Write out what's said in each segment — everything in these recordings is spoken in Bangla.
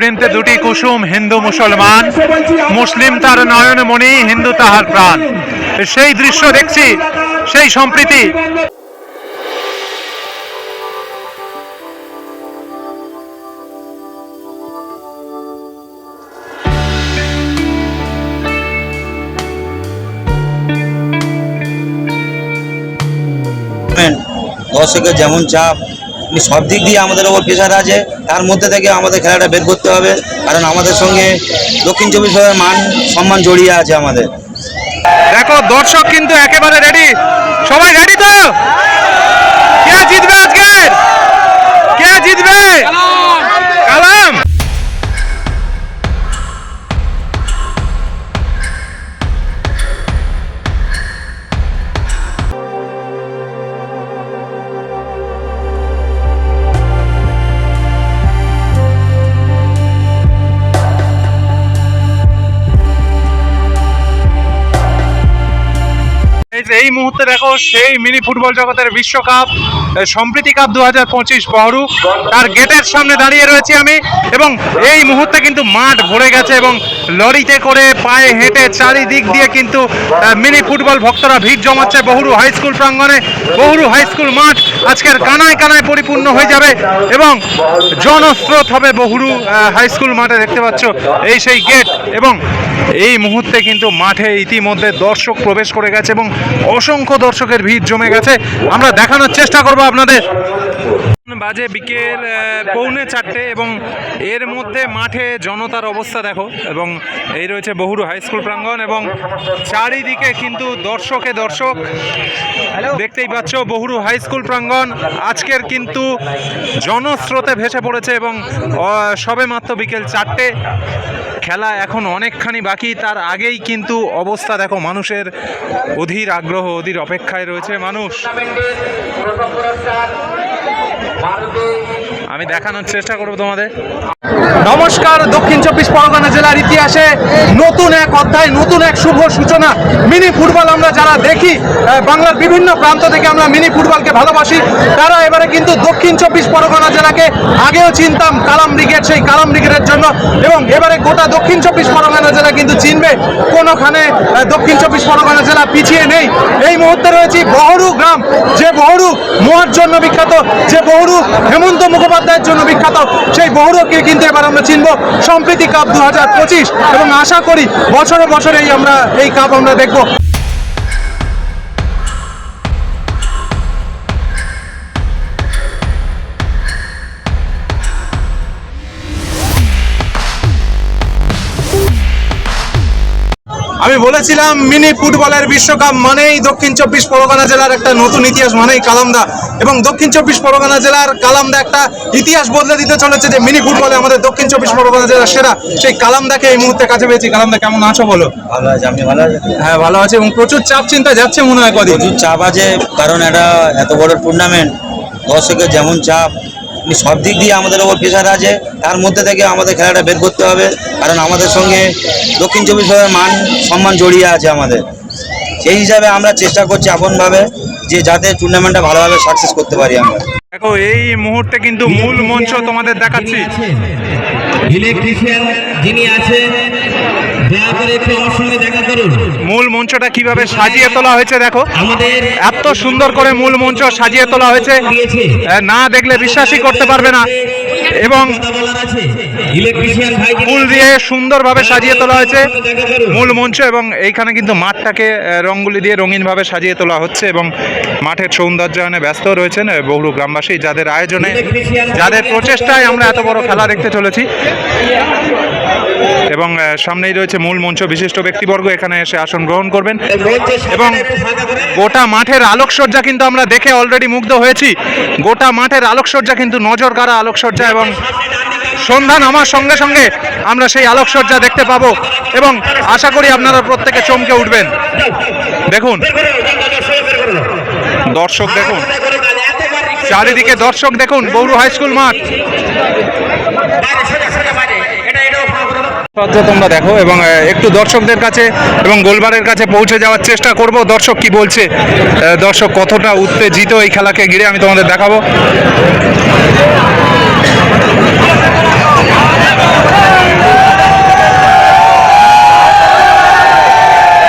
বৃন্তে দুটি কুসুম হিন্দু মুসলমান। মুসলিম তার নয়ন মণি, হিন্দু তাহার প্রাণ। সেই দৃশ্য দেখছি, সেই সম্প্রীতি। টুর্নামেন্ট দর্শকের যেমন চাপ সব দিক দিয়ে আমাদের ওপর প্রেশার আছে। তার মধ্যে থেকে আমাদের খেলাটা বের করতে হবে। কারণ আমাদের সঙ্গে দক্ষিণ চব্বিশ পরগনার মান, সম্মান জড়িয়ে আছে আমাদের। দেখো, দর্শক কিন্তু একেবারে রেডি সবাই রেডি তো? এই মুহূর্তে দেখো সেই মিনি ফুটবল জগতের বিশ্বকাপ সম্প্রীতি কাপ দু হাজার পঁচিশ বহরু তার গেটের সামনে দাঁড়িয়ে রয়েছি আমি এবং এই মুহূর্তে কিন্তু মাঠ ভরে গেছে এবং লরিতে করে পায়ে হেঁটে চারিদিক দিয়ে কিন্তু মিনি ফুটবল ভক্তরা ভিড় জমাচ্ছে। বহুরু হাই স্কুল প্রাঙ্গণে, বহুরু হাই স্কুল মাঠ আজকের কানায় কানায় পরিপূর্ণ হয়ে যাবে এবং জনস্রোত হবে বহুরু হাই স্কুল মাঠে দেখতে পাচ্ছ। এই সেই গেট এবং এই মুহূর্তে কিন্তু মাঠে ইতিমধ্যে দর্শক প্রবেশ করে গেছে এবং অসংখ্য দর্শকের ভিড় জমে গেছে। আমরা দেখানোর চেষ্টা করব আপনাদের। বাজে বিকেল পৌনে চারটে এবং এর মধ্যে মাঠে জনতার অবস্থা দেখো এবং এই রয়েছে বহুরু হাই স্কুল প্রাঙ্গণ এবং চারিদিকে কিন্তু দর্শকে দর্শক। দেখতেই পাচ্ছ বহুরু হাই স্কুল প্রাঙ্গণ। আজকের কিন্তু জনস্রোতে ভেসে পড়েছে এবং সবে মাত্র বিকেল চারটে। খেলা এখন অনেকখানি বাকি, তার আগেই কিন্তু অবস্থা দেখো, মানুষের অধীর আগ্রহ, অধীর অপেক্ষায় রয়েছে মানুষ। আমি দেখানোর চেষ্টা করব তোমাদের। নমস্কার, দক্ষিণ চব্বিশ পরগনা জেলার ইতিহাসে নতুন এক অধ্যায়, নতুন এক শুভ সূচনা। মিনি ফুটবল আমরা যারা দেখি বাংলার বিভিন্ন প্রান্ত থেকে আমরা মিনি ফুটবলকে ভালোবাসি, তারা এবারে কিন্তু দক্ষিণ চব্বিশ পরগনা জেলাকে আগেও চিনতাম কালাম ব্রিগেড সেই কালাম ব্রিগেডের জন্য, এবং এবারে গোটা দক্ষিণ চব্বিশ পরগনা জেলা কিন্তু চিনবে, কোনোখানে দক্ষিণ চব্বিশ পরগনা জেলা পিছিয়ে নেই। এই মুহূর্তে রয়েছি বহরু গ্রাম, যে বহরু মোয়ার জন্য বিখ্যাত, যে বহরু হেমন্ত মুখোপাধ্যায়ের জন্য বিখ্যাত সেই বহরুকে কিন্তু এবার আমরা চিনব সম্প্রীতি কাপ দু হাজার পঁচিশ। এবং আশা করি বছরে বছরেই আমরা, এই কাপ আমরা দেখব। বলেছিলাম মিনি ফুটবলের বিশ্বকাপ মানেই দক্ষিণ চব্বিশ পরগনা জেলার একটা নতুন ইতিহাস মানেই কালামদা। এবং দক্ষিণ চব্বিশ পরগনা জেলার কালামদা একটা ইতিহাস বদলে দিতে চলেছে যে মিনি ফুটবলে আমাদের দক্ষিণ চব্বিশ পরগনা জেলার সেরা। সেই কালামদাকে এই মুহূর্তে কাছে পেয়েছি। কালামদা কেমন আছো বলো? ভালো আছে। আপনি ভালো আছেন? হ্যাঁ ভালো আছে এবং প্রচুর চাপ চিন্তা যাচ্ছে মনে হয় কদিন। প্রচুর চাপ আছে কারণ এটা এত বড় টুর্নামেন্ট দর্শকের যেমন চাপ সব দিক দিয়ে আমাদের ওপর প্রেশার আছে। তার মধ্যে থেকে আমাদের খেলাটা বের করতে হবে। কারণ আমাদের সঙ্গে দক্ষিণ চব্বিশ পরগনার মান সম্মান জড়িয়ে আছে আমাদের। সেই হিসাবে আমরা চেষ্টা করছি আপনভাবে যে যাতে টুর্নামেন্টটা ভালোভাবে সাকসেস করতে পারি আমরা। দেখো এই মুহূর্তে কিন্তু মূল মঞ্চ তোমাদের দেখাচ্ছি। ইলেকট্রিশিয়ান যিনি আছেন দয়া করে একটু আমার সঙ্গে দেখা করুন। মূল মঞ্চটা কীভাবে সাজিয়ে তোলা হয়েছে দেখো। আমাদের এত সুন্দর করে মূল মঞ্চ সাজিয়ে তোলা হয়েছে। না দেখলে বিশ্বাসই করতে পারবে না। এবং ফুল দিয়ে সুন্দরভাবে সাজিয়ে তোলা হয়েছে। মূল মঞ্চ এবং এইখানে কিন্তু মাঠটাকে রঙ্গুলি দিয়ে রঙিনভাবে সাজিয়ে তোলা হচ্ছে এবং মাঠের সৌন্দর্যায়নে ব্যস্ত রয়েছেন বহু গ্রামবাসী যাদের আয়োজনে যাদের প্রচেষ্টায় আমরা এত বড় খেলা দেখতে চলেছি। এবং সামনেই রয়েছে মূল মঞ্চ, বিশিষ্ট ব্যক্তিবর্গ, এখানে এসে আসন গ্রহণ করবেন। এবং করে গোটা মাঠের আলোকসজ্জা কিন্তু আমরা দেখে অলরেডি মুগ্ধ হয়েছি। গোটা মাঠের আলোকসজ্জা কিন্তু নজর কাড়া আলোকসজ্জা এবং সন্ধ্যা নামার সঙ্গে সঙ্গে আমরা সেই আলোকসজ্জা দেখতে পাবো এবং আশা করি আপনারা প্রত্যেকে চমকে উঠবেন। দেখুন, দর্শক দেখুন, চারিদিকে দর্শক দেখুন, বৌরু হাই স্কুল মাঠ। তোমরা দেখো এবং একটু দর্শকদের কাছে এবং গোলবারের কাছে পৌঁছে যাওয়ার চেষ্টা করব। দর্শক কি বলছে? দর্শক কতটা উত্তেজিত এই খেলাকে ঘিরে আমি তোমাদের দেখাবো।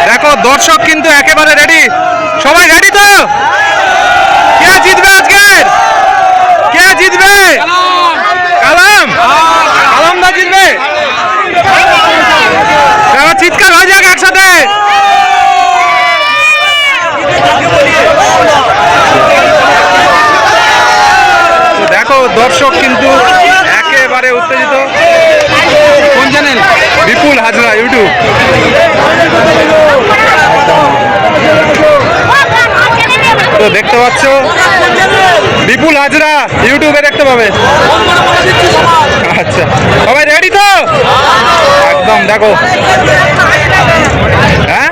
দেখো, দর্শক কিন্তু একেবারে রেডি সবাই রেডি তো? দেখতে পাচ্ছ? বিপুল হাজরা ইউটিউবে দেখতে পাবে। আচ্ছা। সবাই রেডি তো? একদম, দেখো। হ্যাঁ?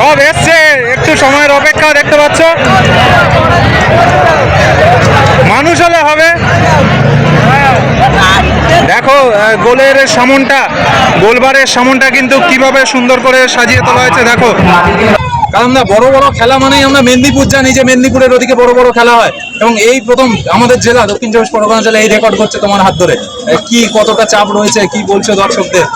সব এসছে। একটু সময়ের অপেক্ষা দেখতে পাচ্ছ। মানুষ হলে হবে। দেখো গোলের সামনটা, গোলবারের সামনটা কিন্তু কীভাবে সুন্দর করে সাজিয়ে তোলা হয়েছে, দেখো। কারণ না বড় বড় খেলা মানেই আমরা মেদিনীপুর জানি যে মেদিনীপুরের ওদিকে বড় বড় খেলা হয়। এবং এই প্রথম আমাদের জেলা, দক্ষিণ চব্বিশ পরগনা জেলা এই রেকর্ড করছে তোমার হাত ধরে। কি কতটা চাপ রয়েছে, কি বলছো দর্শকদের?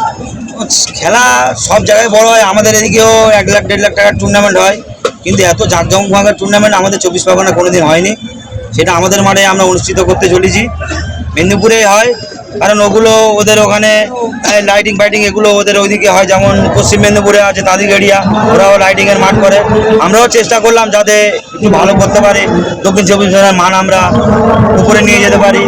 খেলা সব জায়গায় বড় হয়, আমাদের এদিকেও এক লাখ, দেড় লাখ টাকার টুর্নামেন্ট হয়। কিন্তু এত জাঁকজমক টুর্নামেন্ট আমাদের চব্বিশ পরগনা কোনোদিন হয়নি। সেটা আমাদের মাঠে আমরা অনুষ্ঠিত করতে চলেছি। মেদিনীপুরেই হয় কারণ ওগুলো ওদের ওখানে লাইটিং ফাইটিং এগুলো ওদের ওইদিকে হয়। যেমন পশ্চিম মেদিনীপুরে আছে তাদের এরিয়া, ওরাও লাইটিংয়ের মাঠ করে। আমরাও চেষ্টা করলাম যাতে একটু ভালো করতে পারি। দক্ষিণ চব্বিশ পরগনার মান আমরা উপরে নিয়ে যেতে পারি।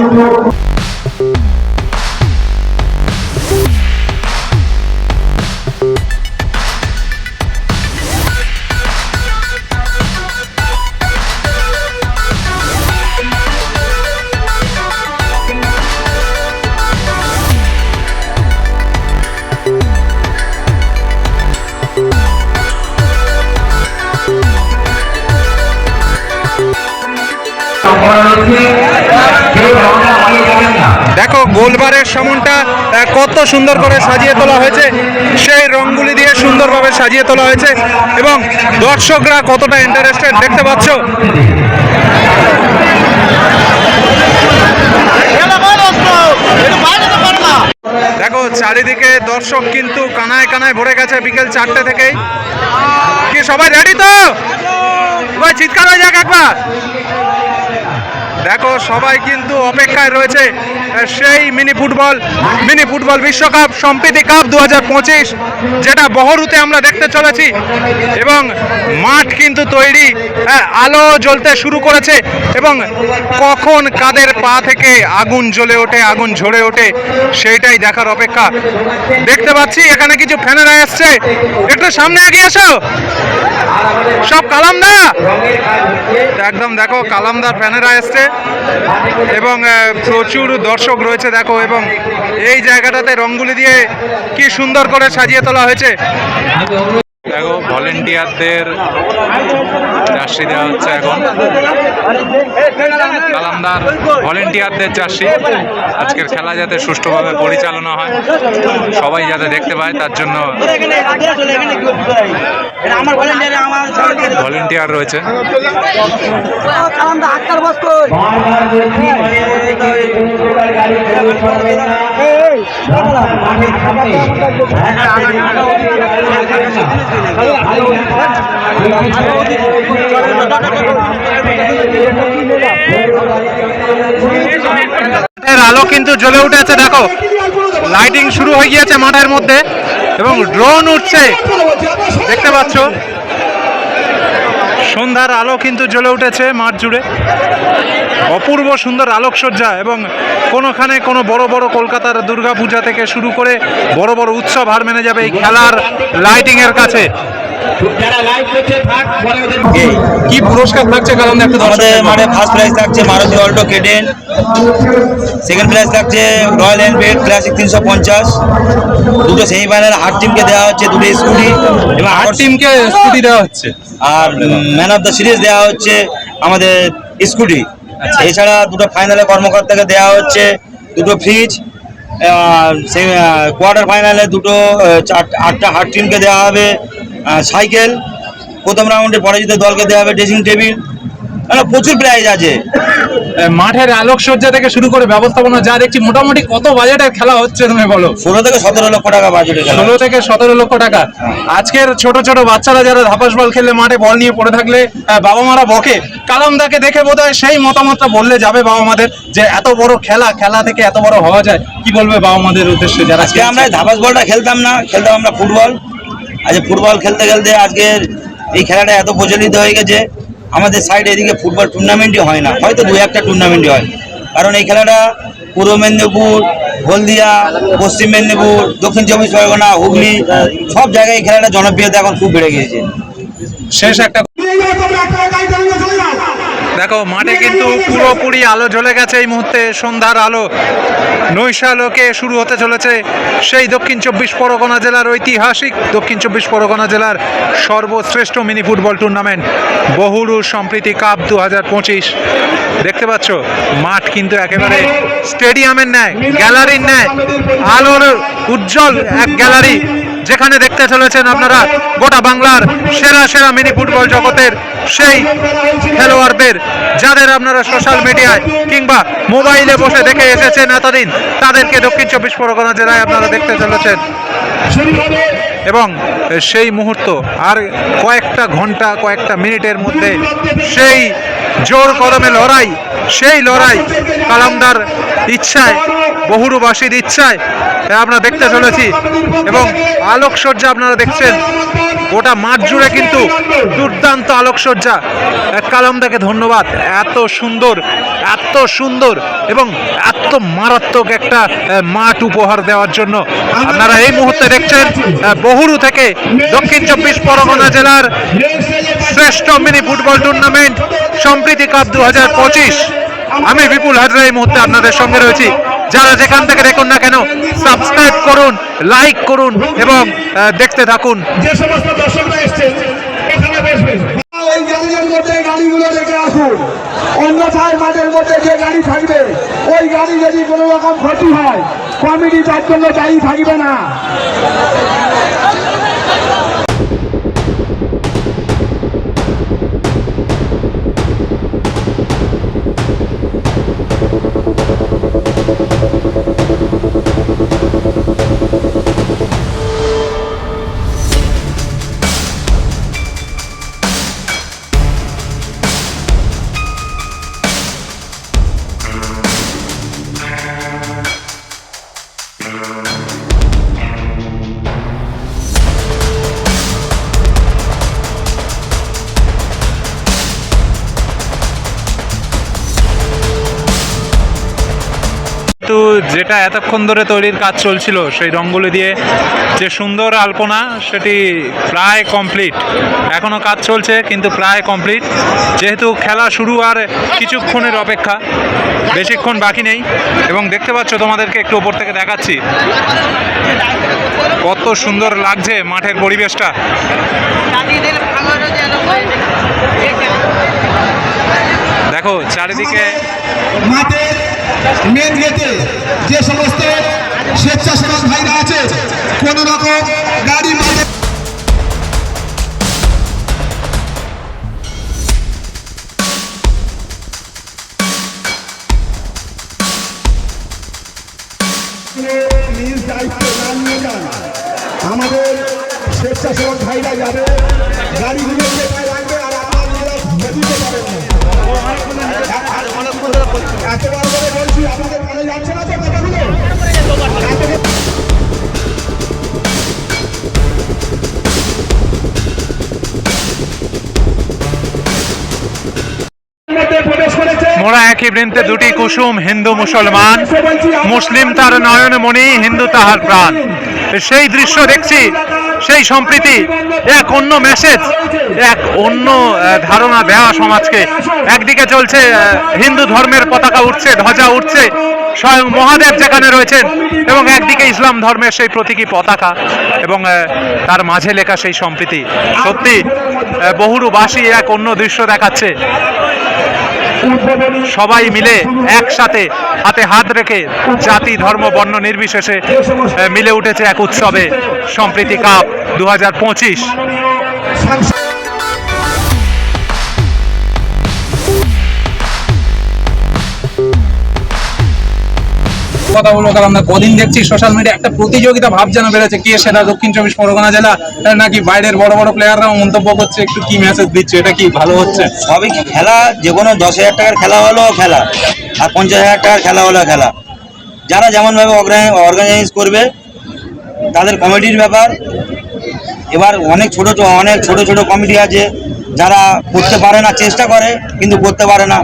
সুন্দর করে সাজিয়ে তোলা হয়েছে। সেই রংগুলি দিয়ে সুন্দরভাবে সাজিয়ে তোলা হয়েছে এবং দর্শকরা কতটা ইন্টারেস্টেড দেখতে পাচ্ছ। দেখো, চারিদিকে দর্শক কিন্তু কানায় কানায় ভরে গেছে বিকেল চারটে থেকেই। কি, সবাই রেডি তো? চিৎকার হয়ে যাক একবার। দেখো, সবাই কিন্তু অপেক্ষায় রয়েছে সেই মিনি ফুটবল মিনি ফুটবল বিশ্বকাপ, সম্প্রীতি কাপ দু হাজার পঁচিশ, যেটা বহরুতে আমরা দেখতে চলেছি, এবং মাঠ কিন্তু তৈরি আলো জ্বলতে শুরু করেছে, এবং কখন কাদের পা থেকে আগুন জ্বলে ওঠে, আগুন ঝরে ওঠে, সেইটাই দেখার অপেক্ষা। দেখতে পাচ্ছি, এখানে কিছু ফ্যানেরা আসছে একটু সামনে এগিয়ে এসো। সব কালামদা একদম দেখো, কালামদার ফ্যানেরা এসছে এবং প্রচুর দর্শক রয়েছে, দেখো, এবং এই জায়গাটাতে রঙ্গুলি দিয়ে কি সুন্দর করে সাজিয়ে তোলা হয়েছে। দেখো ভলেন্টিয়ারদের চার্সি দেওয়া হচ্ছে এখন কালামদার ভলেন্টিয়ারদের চাষি আজকের খেলা যাতে সুষ্ঠুভাবে পরিচালনা হয় সবাই যাতে দেখতে পায় তার জন্য ভলেন্টিয়ার রয়েছে আলো কিন্তু জ্বলে উঠেছে, দেখো। লাইটিং শুরু হয়ে গিয়েছে মাঠের মধ্যে এবং ড্রোন উঠছে। দেখতে পাচ্ছ? সন্ধ্যার আলো কিন্তু জ্বলে উঠেছে মাঠ জুড়ে। অপূর্ব সুন্দর আলোকসজ্জা এবং কোনোখানে কোনো বড় বড় কলকাতার দুর্গাপূজা থেকে শুরু করে বড় বড় উৎসব হার মেনে যাবে এই খেলার লাইটিংয়ের কাছে। কি? পুরস্কার থাকছে কারণ একটা আমাদের মাঠে ফার্স্ট প্রাইজ থাকছে মারুতি অল্টো কেডেন। সেকেন্ড প্রাইজ থাকছে রয়্যাল এনফিল্ড ক্লাসিক তিনশো পঞ্চাশ। দুটো সেমিফাইনাল আট টিমকে দেওয়া হচ্ছে দুটো স্কুটি। এবং আট আকর্ষণ- টিমকে স্কুটি দেওয়া হচ্ছে। আর ম্যান অফ দ্য সিরিজ দেওয়া হচ্ছে আমাদের স্কুটি। এছাড়া দুটো ফাইনালে কর্মকর্তাকে দেওয়া হচ্ছে দুটো ফ্রিজ কোয়ার্টার ফাইনালে দুটো চার- আটটা হাট টিমকে দেওয়া হবে। সাইকেল প্রথম রাউন্ডে পরাজিত দলকে দেওয়া হবে ড্রেসিং টেবিল মানে প্রচুর প্রাইজ আছে। মাঠের আলোকসজ্জা থেকে শুরু করে ব্যবস্থাপনা যা দেখছি মোটামুটি কত বাজেটের খেলা হচ্ছে তুমি বলো? ষোলো থেকে সতেরো লক্ষ টাকা বাজেটে খেলা। ষোলো থেকে সতেরো লক্ষ টাকা। আজকের ছোট ছোট বাচ্চারা যারা ধাপাস বল খেলে মাঠে বল নিয়ে পড়ে থাকলে বাবা মারা বকে। কালামদাকে দেখে বোধ হয় সেই মতামতটা বললে যাবে বাবা মাদের যে এত বড় খেলা খেলা থেকে এত বড় হওয়া যায়। কি বলবে বাবা মাদের উদ্দেশ্যে যারা আজকে আমরা ধাপাস বলটা খেলতাম না খেলতাম আমরা ফুটবল। আজকে ফুটবল খেলতে খেলতে আজকের এই খেলাটা এত প্রচলিত হয়ে গেছে আমাদের সাইড এদিকে ফুটবল টুর্নামেন্টই হয় না। হয়তো দু একটা টুর্নামেন্টই হয়। কারণ এই খেলাটা পূর্ব মেদিনীপুর হলদিয়া পশ্চিম মেদিনীপুর দক্ষিণ চব্বিশ পরগনা হুগলি সব জায়গায় এই খেলাটা জনপ্রিয়তা এখন খুব বেড়ে গিয়েছে। শেষ একটা দেখো মাঠে কিন্তু পুরোপুরি আলো জ্বলে গেছে এই মুহূর্তে সন্ধ্যার আলো। নৈশালোকে শুরু হতে চলেছে সেই দক্ষিণ চব্বিশ পরগনা জেলার ঐতিহাসিক দক্ষিণ চব্বিশ পরগনা জেলার সর্বশ্রেষ্ঠ মিনি ফুটবল টুর্নামেন্ট বহুরু সম্প্রীতি কাপ দু হাজার পঁচিশ। দেখতে পাচ্ছ মাঠ কিন্তু একেবারে স্টেডিয়ামের ন্যায় গ্যালারির ন্যায় আলোর উজ্জ্বল এক গ্যালারি। যেখানে দেখতে চলেছেন আপনারা গোটা বাংলার সেরা সেরা মিনি ফুটবল জগতের সেই খেলোয়াড়দের, যাদের আপনারা সোশ্যাল মিডিয়ায় কিংবা মোবাইলে বসে দেখে এসেছেন এতদিন, তাদেরকে দক্ষিণ চব্বিশ পরগনা জেলায় আপনারা দেখতে চলেছেন। এবং সেই মুহূর্ত আর কয়েকটা ঘণ্টা, কয়েকটা মিনিটের মধ্যে সেই জোর কদমে লড়াই, সেই লড়াই কালামদার ইচ্ছায় বহুরূবাসীর ইচ্ছায় আমরা দেখতে চলেছি। এবং আলোকসজ্জা আপনারা দেখছেন, গোটা মাঠ জুড়ে কিন্তু দুর্দান্ত আলোকসজ্জা। কালামদাকে ধন্যবাদ, এত সুন্দর এত সুন্দর এবং এত মারাত্মক একটা মাঠ উপহার দেওয়ার জন্য। আপনারা এই মুহূর্তে দেখছেন বহুরু থেকে দক্ষিণ চব্বিশ পরগনা জেলার শ্রেষ্ঠ mini football tournament Sampriti cup দু হাজার পঁচিশ। আমি বিপুল হাজরা এই মুহূর্তে আপনাদের সঙ্গে রয়েছি। যারা যেখান থেকে দেখুন না কেন সাবস্ক্রাইব করুন লাইক করুন এবং দেখতে থাকুন। যে সমস্ত দর্শকরা এসছেন এখানে বসবেন ওই গ্যারেজের মধ্যে গাড়িগুলো রেখে আসুন। অন্যথায় মাঠের মধ্যে যে গাড়ি থাকবে ওই গাড়ি যদি কোনো রকম ক্ষতি হয় কমিটি তার জন্য দায়ী থাকবে না। যেটা এতক্ষণ ধরে তৈরির কাজ চলছিল, সেই রঙগুলি দিয়ে যে সুন্দর আলপনা, সেটি প্রায় কমপ্লিট এখনও কাজ চলছে, কিন্তু প্রায় কমপ্লিট যেহেতু খেলা শুরু আর কিছুক্ষণের অপেক্ষা, বেশিক্ষণ বাকি নেই। এবং দেখতে পাচ্ছ, তোমাদেরকে একটু ওপর থেকে দেখাচ্ছি। কত সুন্দর লাগছে মাঠের পরিবেশটা। দেখো, চারিদিকে গেটে যে সমস্ত স্বেচ্ছাসেবক ভাইরা আছে, কোন রকম গাড়ি আমাদের স্বেচ্ছাসেবক ভাইরা যাবে, গাড়িগুলো আর আপনারা পারেন। মনে মোরা একই বৃন্তে দুটি কুসুম হিন্দু মুসলমান। মুসলিম তার নয়ন মণি হিন্দু তাহার প্রাণ। সেই দৃশ্য দেখছি সেই সম্প্রীতি, এক অন্য মেসেজ এক অন্য ধারণা দেওয়া সমাজকে। একদিকে চলছে হিন্দু ধর্মের পতাকা উঠছে, ধ্বজা উঠছে, স্বয়ং মহাদেব যেখানে রয়েছেন, এবং একদিকে ইসলাম ধর্মের সেই প্রতীকী পতাকা, এবং তার মাঝে লেখা সেই সম্প্রীতি। সত্যি বহুরূবাসী এক অন্য দৃশ্য দেখাচ্ছে। সবাই মিলে একসাথে হাতে হাত রেখে জাতি, ধর্ম, বর্ণ নির্বিশেষে মিলে উঠেছে এক উৎসবে সম্প্রীতি কাপ দু হাজার পঁচিশ। কথা বলব, কারণ আমরা কদিন দেখছি সোশ্যাল মিডিয়া একটা প্রতিযোগিতা ভাব যেন বেড়েছে। কে সেটা দক্ষিণ চব্বিশ পরগনা জেলা নাকি বাইরের বড় বড় প্লেয়াররাও মন্তব্য করছে, একটু কি মেসেজ দিচ্ছে, এটা কি ভালো হচ্ছে? সবই খেলা? যে কোনো দশ হাজার টাকার খেলা হলো খেলা, আর পঞ্চাশ হাজার টাকার খেলা হলো খেলা। যারা যেমনভাবে অর্গানাইজ করবে, তাদের কমিটির ব্যাপার। এবার অনেক ছোট অনেক ছোট ছোট কমিটি আছে যারা করতে পারে না, চেষ্টা করে, কিন্তু করতে পারে না।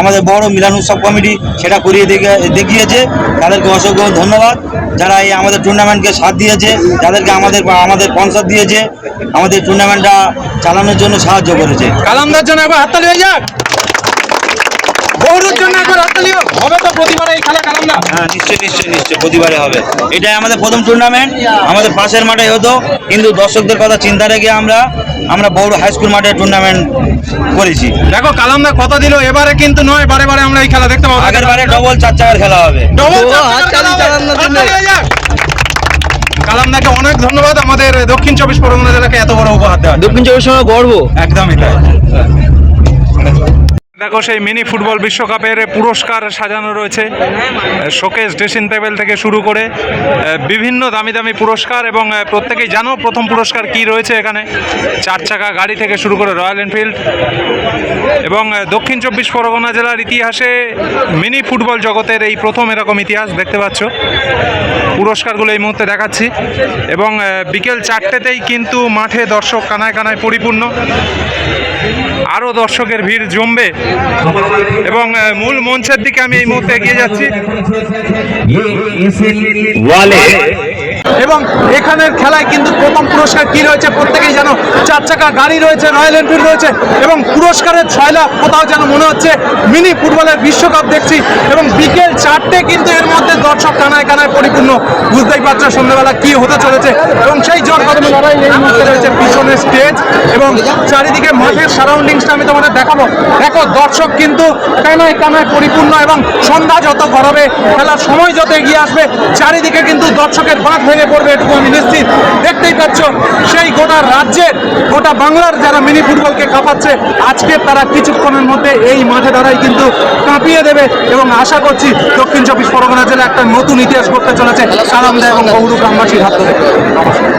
আমাদের বড় মিলান উৎসব কমিটি সেটা করিয়ে দেখে, দেখিয়েছে। তাদেরকে অসংখ্য ধন্যবাদ। যারা এই আমাদের টুর্নামেন্টকে সাথ দিয়েছে, যাদেরকে আমাদের আমাদের স্পন্সার দিয়েছে, আমাদের টুর্নামেন্টটা চালানোর জন্য সাহায্য করেছে। কালামদার জন্য একবার হাততালি হয়ে যাক। বহুরুর জন্য একবার হাততালি হবে তো প্রতিবার এই খেলা কালামদা হ্যাঁ নিশ্চয়ই নিশ্চয়ই নিশ্চয়ই প্রতিবারে হবে। এটাই আমাদের প্রথম টুর্নামেন্ট আমাদের পাশের মাঠে হতো। কিন্তু দর্শকদের কথা চিন্তা রেখে আমরা আমরা বড় হাই স্কুল মাঠে টুর্নামেন্ট করেছি। দেখো কালামদা দিল এবারে কিন্তু নয় বারে বারে আমরা এই খেলা দেখতে পাবো। আগের বারে ডবল চার চাকার খেলা হবে। ডবল কালামদাকে অনেক ধন্যবাদ আমাদের দক্ষিণ চব্বিশ পরগনা জেলাকে এত বড় উপহার দেওয়া দক্ষিণ চব্বিশ পরগনা গর্ব। একদমই তাই। দেখো, সেই মিনি ফুটবল বিশ্বকাপের পুরস্কার সাজানো রয়েছে শোকেস ড্রেসিং টেবিল থেকে শুরু করে বিভিন্ন দামি দামি পুরস্কার এবং প্রত্যেকেই জানো প্রথম পুরস্কার কি রয়েছে এখানে। চার চাকা গাড়ি থেকে শুরু করে রয়্যাল এনফিল্ড এবং দক্ষিণ চব্বিশ পরগনা জেলার ইতিহাসে মিনি ফুটবল জগতের এই প্রথম এরকম ইতিহাস দেখতে পাচ্ছ। পুরস্কারগুলো এই মুহূর্তে দেখাচ্ছি এবং বিকেল চারটেতেই কিন্তু মাঠে দর্শক কানায় কানায় পরিপূর্ণ। আরও দর্শকের ভিড় জমবে। এবং মূল মঞ্চের দিকে আমি এই মুহূর্তে এগিয়ে যাচ্ছি। এবং এখানের খেলায় কিন্তু প্রথম পুরস্কার কি রয়েছে প্রত্যেকেই জানো। চার চাকা গাড়ি রয়েছে রয়্যাল এনফিল্ড রয়েছে এবং পুরস্কারের ছয় লাখ কোথাও যেন মনে হচ্ছে মিনি ফুটবলের বিশ্বকাপ দেখছি এবং বিকেল চারটে কিন্তু এর মধ্যে দর্শক কানায় কানায় পরিপূর্ণ। বুঝতেই পারছ সন্ধ্যাবেলা কি হতে চলেছে এবং সেই মুহূর্তে রয়েছে পিছনে স্টেজ এবং চারিদিকে মাঠের সারাউন্ডিংসটা আমি তোমাদের দেখাবো। দেখো, দর্শক কিন্তু কানায় কানায় পরিপূর্ণ এবং সন্ধ্যা যত গড়াবে খেলার সময় যত এগিয়ে আসবে, চারিদিকে কিন্তু দর্শকের বাঁধ ভেঙে পড়বে এটুকু আমি নিশ্চিত। দেখতেই পাচ্ছ, সেই গোটা রাজ্যের, গোটা বাংলার যারা মিনি ফুটবলকে কাঁপাচ্ছে, আজকে তারা কিছুক্ষণের মধ্যে এই মাঠে দাঁড়াই কিন্তু কাঁপিয়ে দেবে এবং আশা করছি দক্ষিণ চব্বিশ পরগনা জেলা একটা নতুন ইতিহাস করতে চলেছে। সালামদা এবং বহুরু গ্রামবাসীর হাত ধরে। নমস্কার।